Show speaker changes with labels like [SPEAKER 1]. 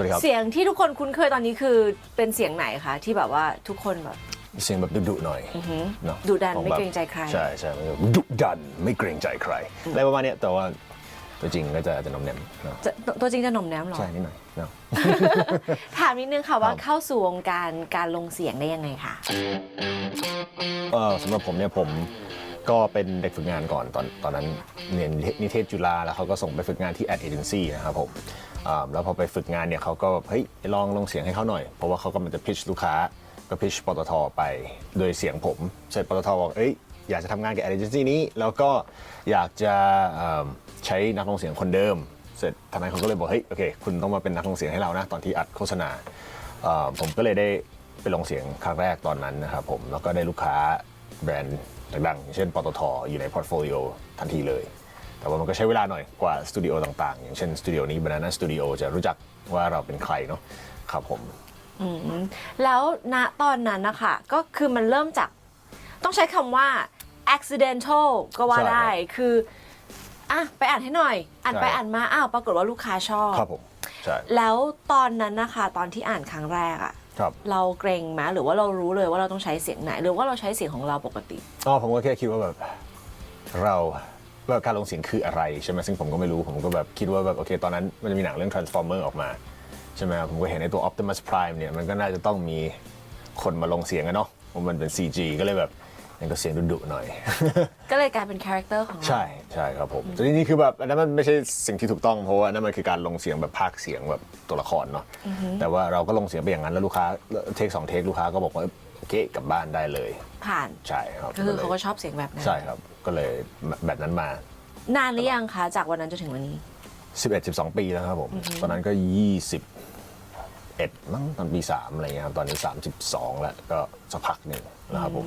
[SPEAKER 1] วัสดีครับ
[SPEAKER 2] เสียงที่ทุกคนคุ้นเคยตอนนี้คือเป็นเสียงไหนคะที่แบบว่าทุกคนแบบ
[SPEAKER 1] เสียงแบบดุๆหน่อยเนอะ
[SPEAKER 2] ดุดัน
[SPEAKER 1] ของ
[SPEAKER 2] ไม่
[SPEAKER 1] แบบ
[SPEAKER 2] เกรงใจใคร
[SPEAKER 1] ใช่ใช่มันก็ดุดันไม่เกรงใจใครอะไรประมาณเนี้ยแต่ว่าตัวจริงก็จะจะนมแนมเนอะ
[SPEAKER 2] จะตัวจริงจะหน่อมแนมเหรอ
[SPEAKER 1] ใช่นิดหน่อยเนอะ
[SPEAKER 2] ถามนิดนึงค่ะว่า
[SPEAKER 1] ครับ
[SPEAKER 2] เข้าสู่วงการการลงเสียงได้ยังไงคะ
[SPEAKER 1] เอ่อสำหรับผมเนี่ยผมก็เป็นเด็กฝึกงานก่อนตอนตอนนั้น เรียนนิเทศจุฬาแล้วเขาก็ส่งไปฝึกงานที่ ad agency นะครับผมแล้วพอไปฝึกงานเนี่ยเขาก็เฮ้ยลองลงเสียงให้เขาหน่อย เพราะว่าเขากำลังจะ pitch ลูกค้าก็ pitch ปตทไปโดยเสียงผมเสร็จปตทบอกเอ้ยอยากจะทำงานกับ ad agency นี้ แล้วก็อยากจะใช้นักลงเสียงคนเดิม เสร็จทนายเขาก็เลยบอกเฮ้ยโอเคคุณต้องมาเป็นนักลงเสียงให้เรานะตอนที่อัดโฆษณาผมก็เลยได้ไปลงเสียงครั้งแรกตอนนั้นนะครับผมแล้วก็ได้ลูกค้าแบรนด์ดังๆอย่างเช่นปตทอยู่ในพอร์ตโฟลิโอทันทีเลย แต่ว่ามันก็ใช้เวลาหน่อยกว่าสตูดิโอต่างๆ อย่างเช่นสตูดิโอนี้ Banana Studio จะรู้จักว่าเราเป็นใครเนาะครับผม
[SPEAKER 2] แล้วณตอนนั้นนะคะก็คือมันเริ่มจาก ต้องใช้คำว่า accidental ก็ว่า
[SPEAKER 1] ใช่ครับ
[SPEAKER 2] ได้คืออะไปอ่านให้หน่อย อ่านไป
[SPEAKER 1] ใช่
[SPEAKER 2] อ่านมาอ้าวปรากฏว่าลูกค้าชอบ
[SPEAKER 1] ครับผมใช่
[SPEAKER 2] แล้วตอนนั้นนะคะตอนที่อ่านครั้งแรกอะ
[SPEAKER 1] ครับ
[SPEAKER 2] เราเกรงไหมหรือว่าเรารู้เลยว่าเราต้องใช้เสียงไหน หรือว่าเราใช้เสียงของเราปกติ
[SPEAKER 1] อ๋อผมก็แค่คิดว่าแบบ เรา ว่าการลงเสียงคืออะไรใช่ไหมซึ่งผมก็ไม่รู้ผมก็แบบคิดว่าแบบโอเค ตอนนั้นมันจะมีหนังเรื่อง Transformer ออกมา ใช่ไหมผมก็เห็นในตัว Optimus Prime เนี่ยมันก็น่าจะต้องมีคนมาลงเสียงกันเนาะมันเป็น CG ก็เลยแบบ มันก็เสียงดุๆหน่อย
[SPEAKER 2] ก็เลยกลายเป็นคาแรคเตอร์ของเรา
[SPEAKER 1] ใช่ใช่ครับผมแต่จริงๆคือแบบอันนั้นมันไม่ใช่สิ่งที่ถูกต้องเพราะว่าอันนั้นมันคือการลงเสียงแบบพากย์เสียงแบบตัวละครเนาะแต่ว่าเราก็ลงเสียงไปอย่างนั้นแล้วลูกค้าเทคสองเทคลูกค้าก็บอกว่าโอเคกลับบ้านได้เลย
[SPEAKER 2] ผ่าน
[SPEAKER 1] ใช่ครับ
[SPEAKER 2] ก็คือเขาก็
[SPEAKER 1] ลย
[SPEAKER 2] ชอบเสียงแบบนั้น
[SPEAKER 1] ใช่ครับก็เลยแบบนั้นมา
[SPEAKER 2] นานหรือยังคะจากวันนั้นจนถึงวันนี้
[SPEAKER 1] 11 12 ปีแล้วครับผมตอนนั้นก็21มั้งตอนปี3อะไรเงี้ยครับตอนนี้ 32 แล้วก็สักพักหนึ่งนะครับผม